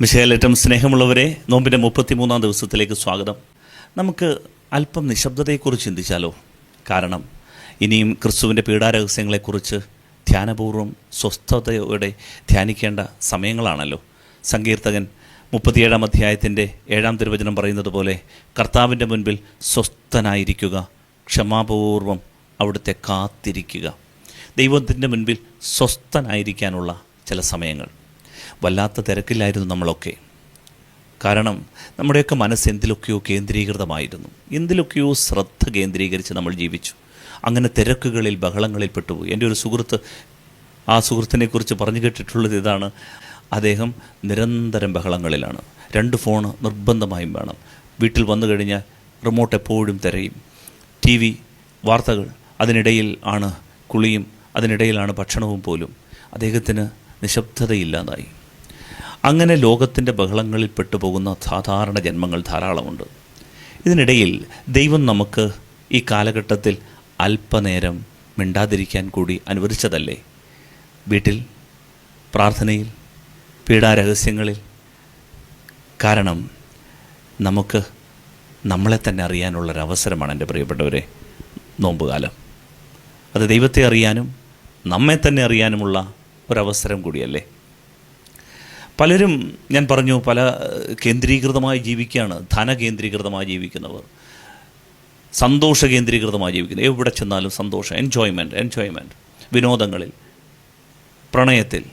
മിഷേലേറ്റം സ്നേഹമുള്ളവരെ നോമ്പിന്റെ മുപ്പത്തിമൂന്നാം ദിവസത്തിലേക്ക് സ്വാഗതം. നമുക്ക് അല്പം നിശബ്ദതയെക്കുറിച്ച് ചിന്തിച്ചാലോ? കാരണം ഇനിയും ക്രിസ്തുവിന്റെ പീഡാരഹസ്യങ്ങളെക്കുറിച്ച് ധ്യാനപൂർവം സ്വസ്ഥതയോടെ ധ്യാനിക്കേണ്ട സമയങ്ങളാണല്ലോ. സങ്കീർത്തകൻ മുപ്പത്തിയേഴാം അധ്യായത്തിന്റെ ഏഴാം തിരുവചനം പറയുന്നത് പോലെ കർത്താവിന്റെ മുൻപിൽ സ്വസ്ഥനായിരിക്കുക ക്ഷമാപൂർവം അവിടുത്തെ കാത്തിരിക്കുക. ദൈവത്തിന്റെ മുൻപിൽ സ്വസ്ഥനായിരിക്കാനുള്ള ചില സമയങ്ങൾ. വല്ലാത്ത തിരക്കിലായിരുന്നു നമ്മളൊക്കെ. കാരണം നമ്മുടെയൊക്കെ മനസ്സ് എന്തിലൊക്കെയോ കേന്ദ്രീകൃതമായിരുന്നു. എന്തിലൊക്കെയോ ശ്രദ്ധ കേന്ദ്രീകരിച്ച് നമ്മൾ ജീവിച്ചു. അങ്ങനെ തിരക്കുകളിൽ ബഹളങ്ങളിൽ പെട്ടുപോയി. എന്റെ ഒരു സുഹൃത്ത് ആ സുഹൃത്തിനെക്കുറിച്ച് പറഞ്ഞു കേട്ടിട്ടുള്ളത് ഇതാണ്. അദ്ദേഹം നിരന്തരം ബഹളങ്ങളിലാണ്. രണ്ട് ഫോൺ നിർബന്ധമായും വേണം. വീട്ടിൽ വന്നു കഴിഞ്ഞാൽ റിമോട്ട് എപ്പോഴും തിരയും. ടി വി വാർത്തകൾ അതിനിടയിൽ ആണ് കുളിയും അതിനിടയിലാണ് ഭക്ഷണവും പോലും. അദ്ദേഹത്തിന് നിശബ്ദതയില്ലാതായി. അങ്ങനെ ലോകത്തിന്റെ ബഹളങ്ങളിൽ പെട്ടുപോകുന്ന സാധാരണ ജന്മങ്ങൾ ധാരാളമുണ്ട്. ഇതിനിടയിൽ ദൈവം നമുക്ക് ഈ കാലഘട്ടത്തിൽ അല്പനേരം മിണ്ടാതിരിക്കാൻ കൂടി അനുവദിച്ചതല്ലേ? വീട്ടിൽ പ്രാർത്ഥനയിൽ പീഡാരഹസ്യങ്ങളിൽ. കാരണം നമുക്ക് നമ്മളെ തന്നെ അറിയാനുള്ളൊരവസരമാണ് എന്റെ പ്രിയപ്പെട്ടവരെ നോമ്പുകാലം. അത് ദൈവത്തെ അറിയാനും നമ്മെ തന്നെ അറിയാനുമുള്ള ഒരവസരം കൂടിയല്ലേ? പലരും ഞാൻ പറഞ്ഞു പല കേന്ദ്രീകൃതമായി ജീവിക്കുകയാണ്. ധനകേന്ദ്രീകൃതമായി ജീവിക്കുന്നവർ. സന്തോഷ കേന്ദ്രീകൃതമായി ജീവിക്കുന്നത് എവിടെ ചെന്നാലും സന്തോഷം എൻജോയ്മെന്റ് എൻജോയ്മെന്റ് വിനോദങ്ങളിൽ പ്രണയത്തിൽ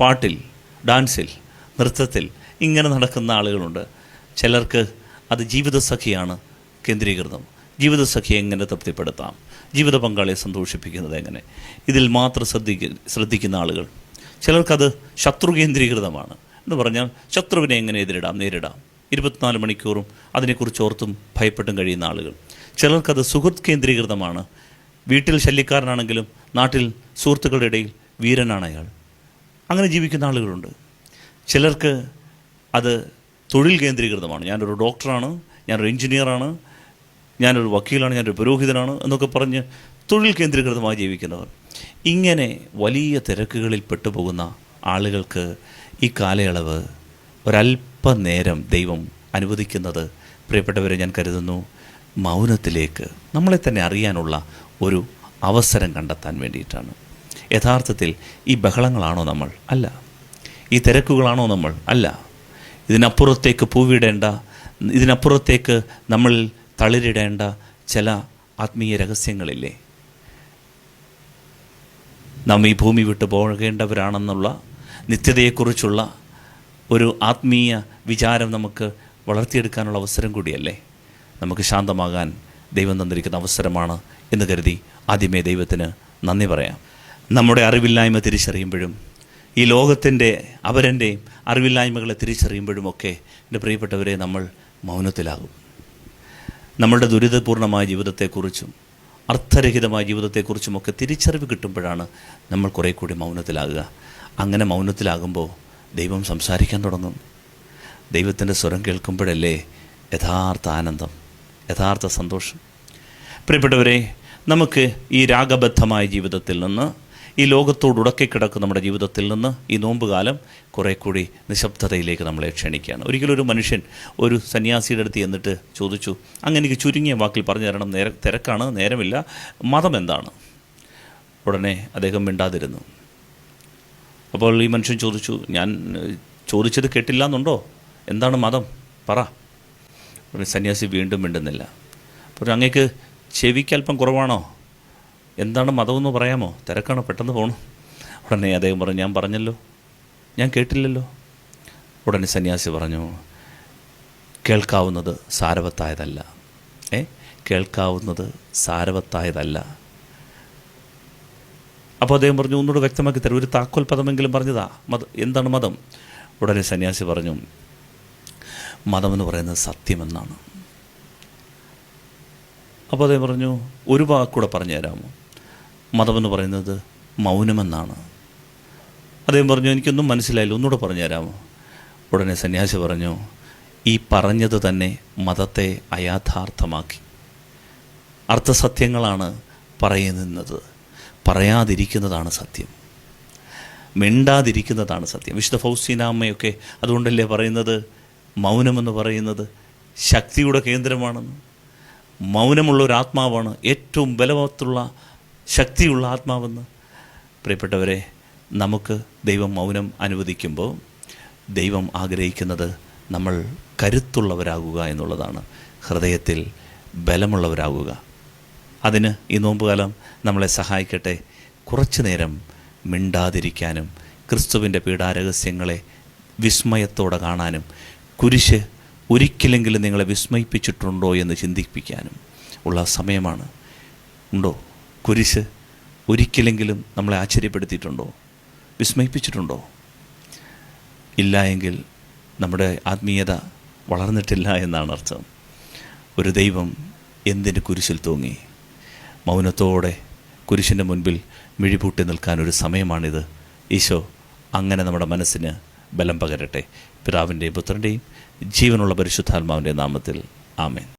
പാട്ടിൽ ഡാൻസിൽ നൃത്തത്തിൽ ഇങ്ങനെ നടക്കുന്ന ആളുകളുണ്ട്. ചിലർക്ക് അത് ജീവിതസഖിയാണ് കേന്ദ്രീകൃതം. ജീവിതസഖിയെ എങ്ങനെ തൃപ്തിപ്പെടുത്താം? ജീവിത പങ്കാളിയെ സന്തോഷിപ്പിക്കുന്നത് എങ്ങനെ? ഇതിൽ മാത്രം ശ്രദ്ധിക്ക ശ്രദ്ധിക്കുന്ന ആളുകൾ. ചിലർക്കത് ശത്രു കേന്ദ്രീകൃതമാണ്. എന്ന് പറഞ്ഞാൽ ശത്രുവിനെ എങ്ങനെ എതിരിടാം? നേരിടാം. ഇരുപത്തിനാല് മണിക്കൂറും അതിനെക്കുറിച്ച് ഓർത്തും ഭയപ്പെട്ടും കഴിയുന്ന ആളുകൾ. ചിലർക്കത് സുഹൃത്ത് കേന്ദ്രീകൃതമാണ്. വീട്ടിൽ ശല്യക്കാരനാണെങ്കിലും നാട്ടിൽ സുഹൃത്തുക്കളുടെ ഇടയിൽ വീരനാണ് അയാൾ. അങ്ങനെ ജീവിക്കുന്ന ആളുകളുണ്ട്. ചിലർക്ക് അത് തൊഴിൽ കേന്ദ്രീകൃതമാണ്. ഞാനൊരു ഡോക്ടറാണ്. ഞാനൊരു എഞ്ചിനീയറാണ്. ഞാനൊരു വക്കീലാണ് ഞാനൊരു പുരോഹിതനാണ് എന്നൊക്കെ പറഞ്ഞ് തൊഴിൽ കേന്ദ്രീകൃതമായി ജീവിക്കുന്നവർ. ഇങ്ങനെ വലിയ തിരക്കുകളിൽ പെട്ടുപോകുന്ന ആളുകൾക്ക് ഈ കാലയളവ് ഒരല്പനേരം ദൈവം അനുവദിക്കുന്നത് പ്രിയപ്പെട്ടവരെ ഞാൻ കരുതുന്നു മൗനത്തിലേക്ക് നമ്മളെ തന്നെ അറിയാനുള്ള ഒരു അവസരം കണ്ടെത്താൻ വേണ്ടിയിട്ടാണ്. യഥാർത്ഥത്തിൽ ഈ ബഹളങ്ങളാണോ നമ്മൾ? അല്ല. ഈ തിരക്കുകളാണോ നമ്മൾ? അല്ല. ഇതിനപ്പുറത്തേക്ക് പൂവിടേണ്ട ഇതിനപ്പുറത്തേക്ക് നമ്മൾ തളിരിടേണ്ട ചില ആത്മീയ രഹസ്യങ്ങളില്ലേ? നാം ഈ ഭൂമി വിട്ടു പോകേണ്ടവരാണെന്നുള്ള നിത്യതയെക്കുറിച്ചുള്ള ഒരു ആത്മീയ വിചാരം നമുക്ക് വളർത്തിയെടുക്കാനുള്ള അവസരം കൂടിയല്ലേ? നമുക്ക് ശാന്തമാകാൻ ദൈവം തന്നിരിക്കുന്ന അവസരമാണ് എന്ന് കരുതി ആദ്യമേ ദൈവത്തിന് നന്ദി പറയാം. നമ്മുടെ അറിവില്ലായ്മ തിരിച്ചറിയുമ്പോഴും ഈ ലോകത്തിന്റെ അവരന്റെയും അറിവില്ലായ്മകളെ തിരിച്ചറിയുമ്പോഴുമൊക്കെ എന്റെ പ്രിയപ്പെട്ടവരെ നമ്മൾ മൗനത്തിലാകും. നമ്മളുടെ ദുരിതപൂർണമായ ജീവിതത്തെക്കുറിച്ചും അർത്ഥരഹിതമായ ജീവിതത്തെക്കുറിച്ചുമൊക്കെ തിരിച്ചറിവ് കിട്ടുമ്പോഴാണ് നമ്മൾ കുറേ കൂടി മൗനത്തിലാകുക. അങ്ങനെ മൗനത്തിലാകുമ്പോൾ ദൈവം സംസാരിക്കാൻ തുടങ്ങും ദൈവത്തിന്റെ സ്വരം കേൾക്കുമ്പോഴല്ലേ യഥാർത്ഥ ആനന്ദം യഥാർത്ഥ സന്തോഷം. പ്രിയപ്പെട്ടവരെ നമുക്ക് ഈ രാഗബദ്ധമായ ജീവിതത്തിൽ നിന്ന് ഈ ലോകത്തോട് ഉടക്കിക്കിടക്കുന്ന നമ്മുടെ ജീവിതത്തിൽ നിന്ന് ഈ നോമ്പുകാലം കുറേ കൂടി നിശബ്ദതയിലേക്ക് നമ്മളെ ക്ഷണിക്കുകയാണ്. ഒരിക്കലും ഒരു മനുഷ്യൻ ഒരു സന്യാസിയുടെ അടുത്ത് എന്നിട്ട് ചോദിച്ചു അങ്ങനെ എനിക്ക് ചുരുങ്ങിയ വാക്കിൽ പറഞ്ഞു തരണം. നേര തിരക്കാണ് നേരമില്ല. മതം എന്താണ്? ഉടനെ അദ്ദേഹം മിണ്ടാതിരുന്നു. അപ്പോൾ ഈ മനുഷ്യൻ ചോദിച്ചു ഞാൻ ചോദിച്ചത് കേട്ടില്ല എന്നുണ്ടോ എന്താണ് മതം? പറ. സന്യാസി വീണ്ടും മിണ്ടുന്നില്ല. അപ്പോൾ അങ്ങേക്ക് ചെവിക്ക് അല്പം കുറവാണോ? എന്താണ് മതമെന്ന് പറയാമോ? തിരക്കാണ് പെട്ടെന്ന് പോകണം ഉടനെ അദ്ദേഹം പറഞ്ഞു ഞാൻ പറഞ്ഞല്ലോ. ഞാൻ കേട്ടില്ലല്ലോ. ഉടനെ സന്യാസി പറഞ്ഞു കേൾക്കാവുന്നത് സാരവത്തായതല്ല. ഏ? കേൾക്കാവുന്നത് സാരവത്തായതല്ല. അപ്പോൾ അദ്ദേഹം പറഞ്ഞു ഒന്നുകൂടെ വ്യക്തമാക്കി തരും. ഒരു താക്കോൽ പദമെങ്കിലും പറഞ്ഞതാ. മത എന്താണ് മതം? ഉടനെ സന്യാസി പറഞ്ഞു മതമെന്ന് പറയുന്നത് സത്യമെന്നാണ് അപ്പോൾ അദ്ദേഹം പറഞ്ഞു ഒരു വാക്കൂടെ പറഞ്ഞു തരാമോ മതമെന്ന് പറയുന്നത് മൗനമെന്നാണ്. അദ്ദേഹം പറഞ്ഞു എനിക്കൊന്നും മനസ്സിലായില്ല. ഒന്നുകൂടെ പറഞ്ഞു തരാമോ ഉടനെ സന്യാസി പറഞ്ഞു ഈ പറഞ്ഞത് തന്നെ മതത്തെ അയാഥാർത്ഥമാക്കി. അർത്ഥസത്യങ്ങളാണ് പറയുന്നത്. പറയാതിരിക്കുന്നതാണ് സത്യം. മിണ്ടാതിരിക്കുന്നതാണ് സത്യം. വിശുദ്ധ ഫൗസീനാമ്മയൊക്കെ അതുകൊണ്ടല്ലേ പറയുന്നത്? മൗനമെന്ന് പറയുന്നത് ശക്തിയുടെ കേന്ദ്രമാണെന്ന്. മൗനമുള്ള ഒരു ആത്മാവാണ് ഏറ്റവും ബലവത്തുള്ള ശക്തിയുള്ള ആത്മാവെന്ന്. പ്രിയപ്പെട്ടവരെ നമുക്ക് ദൈവം മൗനം അനുവദിക്കുമ്പോൾ ദൈവം ആഗ്രഹിക്കുന്നത് നമ്മൾ കരുത്തുള്ളവരാകുക എന്നുള്ളതാണ്. ഹൃദയത്തിൽ ബലമുള്ളവരാകുക. അതിന് ഈ നോമ്പുകാലം നമ്മളെ സഹായിക്കട്ടെ. കുറച്ചു നേരം മിണ്ടാതിരിക്കാനും ക്രിസ്തുവിന്റെ പീഡാരഹസ്യങ്ങളെ വിസ്മയത്തോടെ കാണാനും കുരിശ് ഒരിക്കലെങ്കിലും നിങ്ങളെ വിസ്മയിപ്പിച്ചിട്ടുണ്ടോ എന്ന് ചിന്തിപ്പിക്കാനും ഉള്ള സമയമാണ്. ഉണ്ടോ? കുരിശ് ഒരിക്കലെങ്കിലും നമ്മളെ ആശ്ചര്യപ്പെടുത്തിയിട്ടുണ്ടോ? വിസ്മയിപ്പിച്ചിട്ടുണ്ടോ? ഇല്ല എങ്കിൽ നമ്മുടെ ആത്മീയത വളർന്നിട്ടില്ല എന്നാണ് അർത്ഥം. ഒരു ദൈവം എന്തിന് കുരിശിൽ തൂങ്ങി? മൗനത്തോടെ കുരിശിന്റെ മുൻപിൽ മിഴിപൂട്ടി നിൽക്കാൻ ഒരു സമയമാണിത്. ഈശോ അങ്ങനെ നമ്മുടെ മനസ്സിന് ബലം പകരട്ടെ. പിതാവിന്റെയും പുത്രന്റെയും ജീവനുള്ള പരിശുദ്ധാത്മാവിന്റെ നാമത്തിൽ. ആമേൻ.